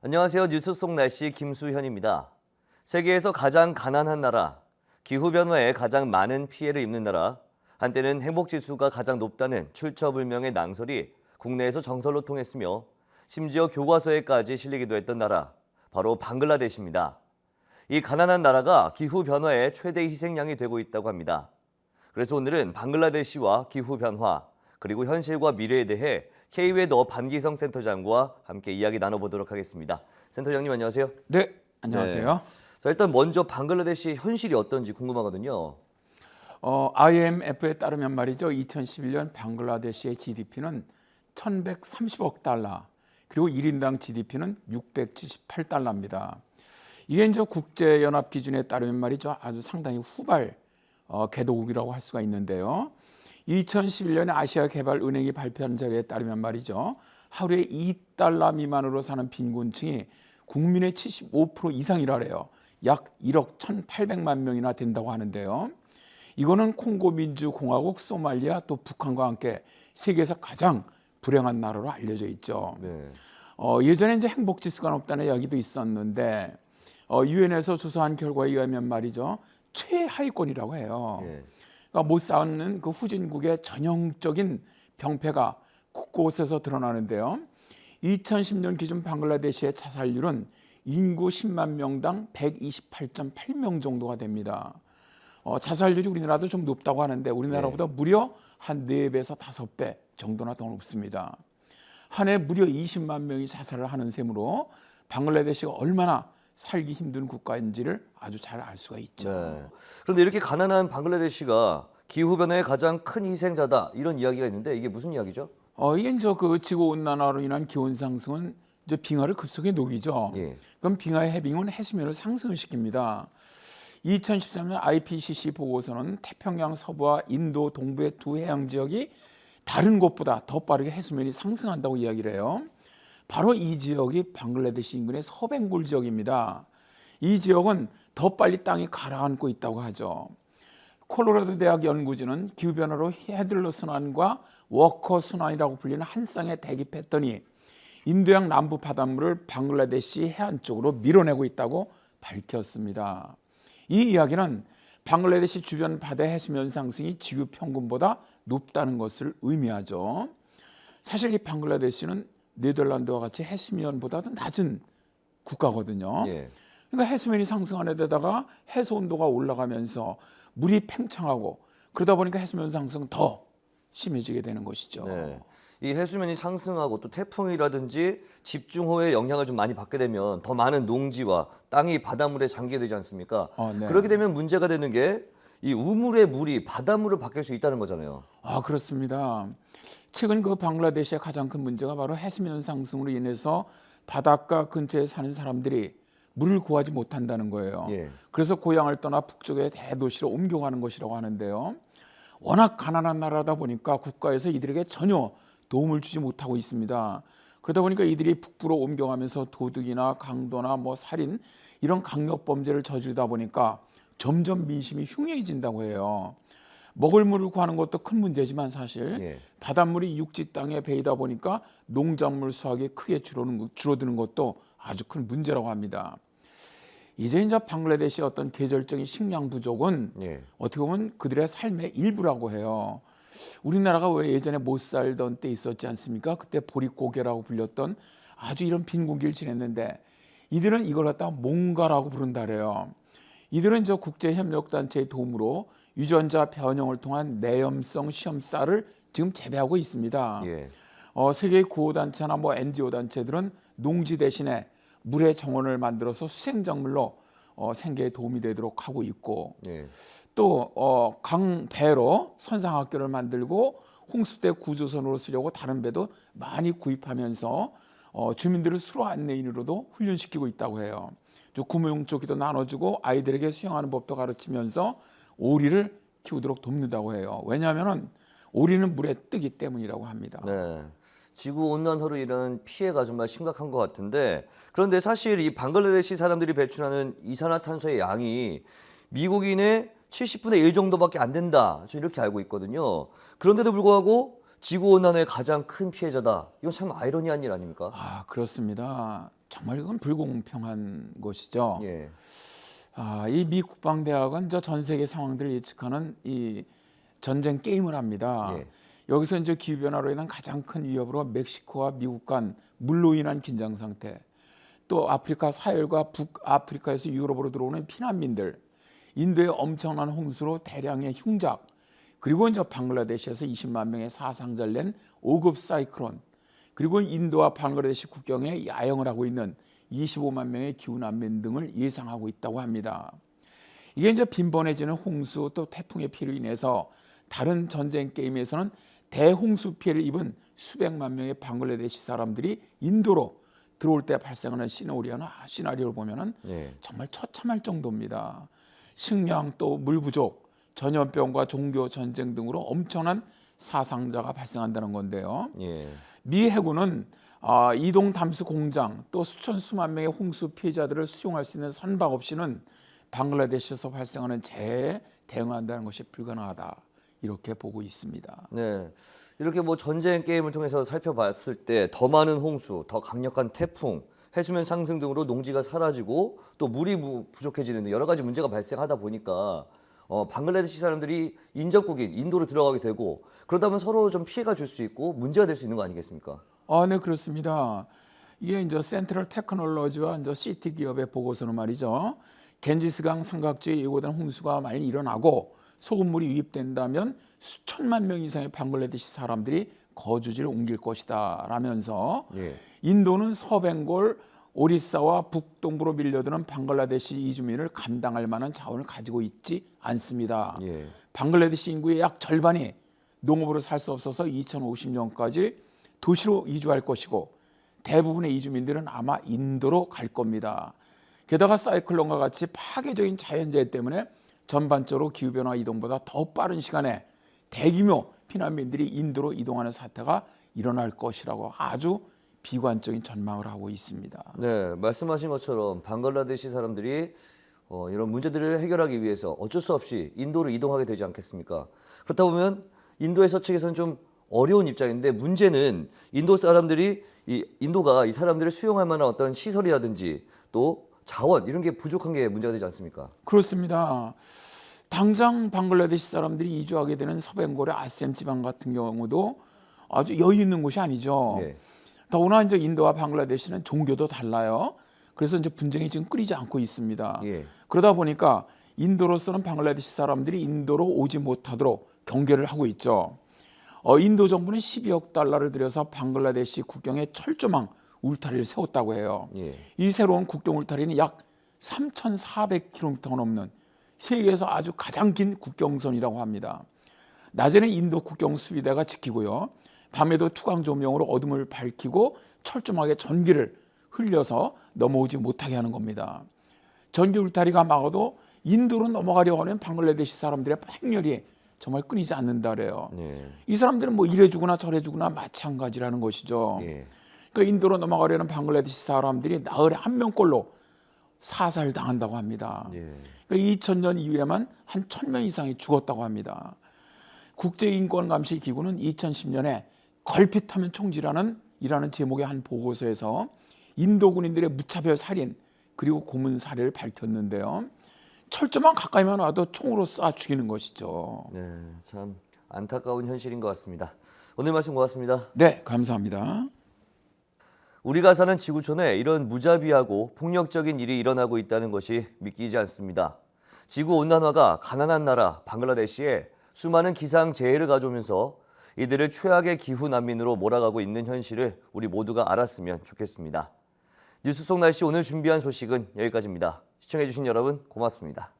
안녕하세요. 뉴스 속 날씨 김수현입니다. 세계에서 가장 가난한 나라, 기후변화에 가장 많은 피해를 입는 나라, 한때는 행복지수가 가장 높다는 출처불명의 낭설이 국내에서 정설로 통했으며 심지어 교과서에까지 실리기도 했던 나라, 바로 방글라데시입니다. 이 가난한 나라가 기후변화의 최대 희생양이 되고 있다고 합니다. 그래서 오늘은 방글라데시와 기후변화, 그리고 현실과 미래에 대해 K웨더 반기성 센터장과 함께 이야기 나눠보도록 하겠습니다. 센터장님 안녕하세요. 네, 안녕하세요. 자, 일단 먼저 방글라데시 현실이 어떤지 궁금하거든요. 어, IMF에 따르면 말이죠. 2011년 방글라데시의 GDP는 1,130억 달러, 그리고 1인당 GDP는 678달러입니다. 이게 이제 국제연합 기준에 따르면 말이죠. 아주 상당히 후발 어, 개도국이라고 할 수가 있는데요. 2011년에 아시아 개발 은행이 발표한 자료에 따르면 말이죠. 하루에 2달러 미만으로 사는 빈곤층이 국민의 75% 이상이라래요. 약 1억 1,800만 명이나 된다고 하는데요. 이거는 콩고 민주공화국, 소말리아 또 북한과 함께 세계에서 가장 불행한 나라로 알려져 있죠. 네. 어, 예전에 이제 행복 지수가 높다는 이야기도 있었는데 어, 유엔에서 조사한 결과에 의하면 말이죠 최하위권이라고 해요. 예. 그러니까 못 싸우는 그 후진국의 전형적인 병폐가 곳곳에서 드러나는데요. 2010년 기준 방글라데시의 자살률은 인구 10만 명당 128.8명 정도가 됩니다. 어, 자살률이 우리나라도 좀 높다고 하는데 우리나라보다 무려 한 4배에서 5배 정도나 더 높습니다. 한 해 무려 20만 명이 자살을 하는 셈으로 방글라데시가 얼마나 살기 힘든 국가인지를 아주 잘 알 수가 있죠. 네. 그런데 이렇게 가난한 방글라데시가 기후 변화의 가장 큰 희생자다 이런 이야기가 있는데 이게 무슨 이야기죠? 어, 이게 이제 그 지구 온난화로 인한 기온 상승은 이제 빙하를 급속히 녹이죠. 예. 그럼 빙하의 해빙은 해수면을 상승을 시킵니다. 2013년 IPCC 보고서는 태평양 서부와 인도 동부의 두 해양 지역이 다른 곳보다 더 빠르게 해수면이 상승한다고 이야기를 해요. 바로 이 지역이 방글라데시 인근의 서ben골 지역입니다. 이 지역은 더 빨리 땅이 가라앉고 있다고 하죠. 콜로라도 대학 연구진은 기후변화로 헤들러 순환과 워커 순환이라고 불리는 한 쌍의 대기 패턴이 인도양 남부 바닷물을 방글라데시 해안 쪽으로 밀어내고 있다고 밝혔습니다. 이 이야기는 방글라데시 주변 바다 해수면 상승이 지구 평균보다 높다는 것을 의미하죠. 사실 이 방글라데시는 네덜란드와 같이 해수면보다도 낮은 국가거든요. 예. 그러니까 해수면이 상승하는 데다가 해수 온도가 올라가면서 물이 팽창하고 그러다 보니까 해수면 상승 더 심해지게 되는 것이죠. 네. 이 해수면이 상승하고 또 태풍이라든지 집중호우의 영향을 좀 많이 받게 되면 더 많은 농지와 땅이 바닷물에 잠기게 되지 않습니까? 아, 네. 그렇게 되면 문제가 되는 게 이 우물의 물이 바닷물로 바뀔 수 있다는 거잖아요. 아 그렇습니다. 최근 그 방글라데시의 가장 큰 문제가 바로 해수면 상승으로 인해서 바닷가 근처에 사는 사람들이 물을 구하지 못한다는 거예요. 예. 그래서 고향을 떠나 북쪽의 대도시로 옮겨가는 것이라고 하는데요. 워낙 가난한 나라다 보니까 국가에서 이들에게 전혀 도움을 주지 못하고 있습니다. 그러다 보니까 이들이 북부로 옮겨가면서 도둑이나 강도나 뭐 살인 이런 강력 범죄를 저지르다 보니까 점점 민심이 흉해진다고 해요. 먹을 물을 구하는 것도 큰 문제지만 사실 예. 바닷물이 육지 땅에 배이다 보니까 농작물 수확이 크게 줄어드는, 것- 것도 아주 큰 문제라고 합니다. 이제 이제 방글라데시 어떤 계절적인 식량 부족은 예. 어떻게 보면 그들의 삶의 일부라고 해요. 우리나라가 왜 예전에 못 살던 때 있었지 않습니까? 그때 보릿고개라고 불렸던 아주 이런 빈곤기를 지냈는데 이들은 이걸 갖다가 몽가라고 부른다래요. 이들은 저 국제협력단체의 도움으로 유전자 변형을 통한 내염성 시험쌀을 지금 재배하고 있습니다. 예. 어, 세계 구호단체나 뭐 NGO 단체들은 농지 대신에 물의 정원을 만들어서 수생작물로 어, 생계에 도움이 되도록 하고 있고 예. 또 어, 강배로 선상학교를 만들고 홍수 때 구조선으로 쓰려고 다른 배도 많이 구입하면서 어, 주민들을 수로 안내인으로도 훈련시키고 있다고 해요. 또 구명 조끼도 나눠주고 아이들에게 수영하는 법도 가르치면서 오리를 키우도록 돕는다고 해요. 왜냐하면은 오리는 물에 뜨기 때문이라고 합니다. 네. 지구 온난화로 인한 피해가 정말 심각한 것 같은데 그런데 사실 이 방글라데시 사람들이 배출하는 이산화탄소의 양이 미국인의 70분의 1 정도밖에 안 된다. 저 이렇게 알고 있거든요. 그런데도 불구하고 지구 온난화의 가장 큰 피해자다. 이건 참 아이러니한 일 아닙니까? 아 그렇습니다. 정말 이건 불공평한 것이죠. 예. 아, 이 미 국방대학은 저 전 세계 상황들을 예측하는 이 전쟁 게임을 합니다. 예. 여기서 이제 기후 변화로 인한 가장 큰 위협으로 멕시코와 미국 간 물로 인한 긴장 상태, 또 아프리카 사헬과 북아프리카에서 유럽으로 들어오는 피난민들, 인도의 엄청난 홍수로 대량의 흉작, 그리고 이제 방글라데시에서 20만 명의 사상자를 낸 5급 사이클론, 그리고 인도와 방글라데시 국경에 야영을 하고 있는 25만 명의 기후 난민 등을 예상하고 있다고 합니다. 이게 이제 빈번해지는 홍수 또 태풍의 피해로 인해서 다른 전쟁 게임에서는 대홍수 피해를 입은 수백만 명의 방글라데시 사람들이 인도로 들어올 때 발생하는 시나리오나 시나리오를 보면은 예. 정말 처참할 정도입니다. 식량 또 물 부족, 전염병과 종교 전쟁 등으로 엄청난 사상자가 발생한다는 건데요. 예. 미 해군은 아, 이동 담수 공장 또 수천 수만 명의 홍수 피해자들을 수용할 수 있는 선박 없이는 방글라데시에서 발생하는 재해에 대응한다는 것이 불가능하다 이렇게 보고 있습니다. 네. 이렇게 뭐 전쟁 게임을 통해서 살펴봤을 때 더 많은 홍수, 더 강력한 태풍, 해수면 상승 등으로 농지가 사라지고 또 물이 부- 부족해지는 등 여러 가지 문제가 발생하다 보니까 어, 방글라데시 사람들이 인접국인 인도로 들어가게 되고 그러다 보면 서로 좀 피해가 줄 수 있고 문제가 될 수 있는 거 아니겠습니까? 아, 네 그렇습니다. 이게 이제 센트럴 테크놀로지와 이제 시티 기업의 보고서는 말이죠. 겐지스강 삼각지에 예고된 홍수가 만약 일어나고 소금물이 유입된다면 수천만 명 이상의 방글라데시 사람들이 거주지를 옮길 것이다 라면서 예. 인도는 서ben골 오리사와 북동부로 밀려드는 방글라데시 이주민을 감당할 만한 자원을 가지고 있지 않습니다. 예. 방글라데시 인구의 약 절반이 농업으로 살 수 없어서 2050년까지 도시로 이주할 것이고 대부분의 이주민들은 아마 인도로 갈 겁니다. 게다가 사이클론과 같이 파괴적인 자연재해 때문에 전반적으로 기후변화 이동보다 더 빠른 시간에 대규모 피난민들이 인도로 이동하는 사태가 일어날 것이라고 아주 비관적인 전망을 하고 있습니다. 네, 말씀하신 것처럼 방글라데시 사람들이 어, 이런 문제들을 해결하기 위해서 어쩔 수 없이 인도로 이동하게 되지 않겠습니까? 그렇다 보면 인도에서 측에서는 좀 어려운 입장인데 문제는 인도 사람들이 이 인도가 이 사람들을 수용할 만한 어떤 시설이라든지 또 자원 이런 게 부족한 게 문제가 되지 않습니까? 그렇습니다. 당장 방글라데시 사람들이 이주하게 되는 서ben골의 아셈 지방 같은 경우도 아주 여유 있는 곳이 아니죠. 예. 더구나 이제 인도와 방글라데시는 종교도 달라요. 그래서 이제 분쟁이 지금 끊이지 않고 있습니다. 예. 그러다 보니까 인도로서는 방글라데시 사람들이 인도로 오지 못하도록 경계를 하고 있죠. 어, 인도 정부는 12억 달러를 들여서 방글라데시 국경에 철조망 울타리를 세웠다고 해요. 예. 이 새로운 국경 울타리는 약 3,400km가 넘는 세계에서 아주 가장 긴 국경선이라고 합니다. 낮에는 인도 국경 수비대가 지키고요. 밤에도 투광 조명으로 어둠을 밝히고 철저하게 전기를 흘려서 넘어오지 못하게 하는 겁니다. 전기 울타리가 막아도 인도로 넘어가려고 하는 방글라데시 사람들의 행렬이 정말 끊이지 않는다 그래요. 예. 이 사람들은 뭐 이래 주거나 저래 주거나 마찬가지라는 것이죠. 예. 그러니까 인도로 넘어가려는 방글라데시 사람들이 나흘에 한 명꼴로 사살 당한다고 합니다. 예. 그러니까 2000년 이후에만 한 1000명 이상이 죽었다고 합니다. 국제인권감시 기구는 2010년에 걸핏하면 총지라는 이라는 제목의 한 보고서에서 인도 군인들의 무차별 살인 그리고 고문 사례를 밝혔는데요. 철저만 가까이만 와도 총으로 쏴 죽이는 것이죠. 네, 참 안타까운 현실인 것 같습니다. 오늘 말씀 고맙습니다. 네, 감사합니다. 우리가 사는 지구촌에 이런 무자비하고 폭력적인 일이 일어나고 있다는 것이 믿기지 않습니다. 지구 온난화가 가난한 나라 방글라데시에 수많은 기상 재해를 가져오면서 이들을 최악의 기후 난민으로 몰아가고 있는 현실을 우리 모두가 알았으면 좋겠습니다. 뉴스 속 날씨 오늘 준비한 소식은 여기까지입니다. 시청해주신 여러분 고맙습니다.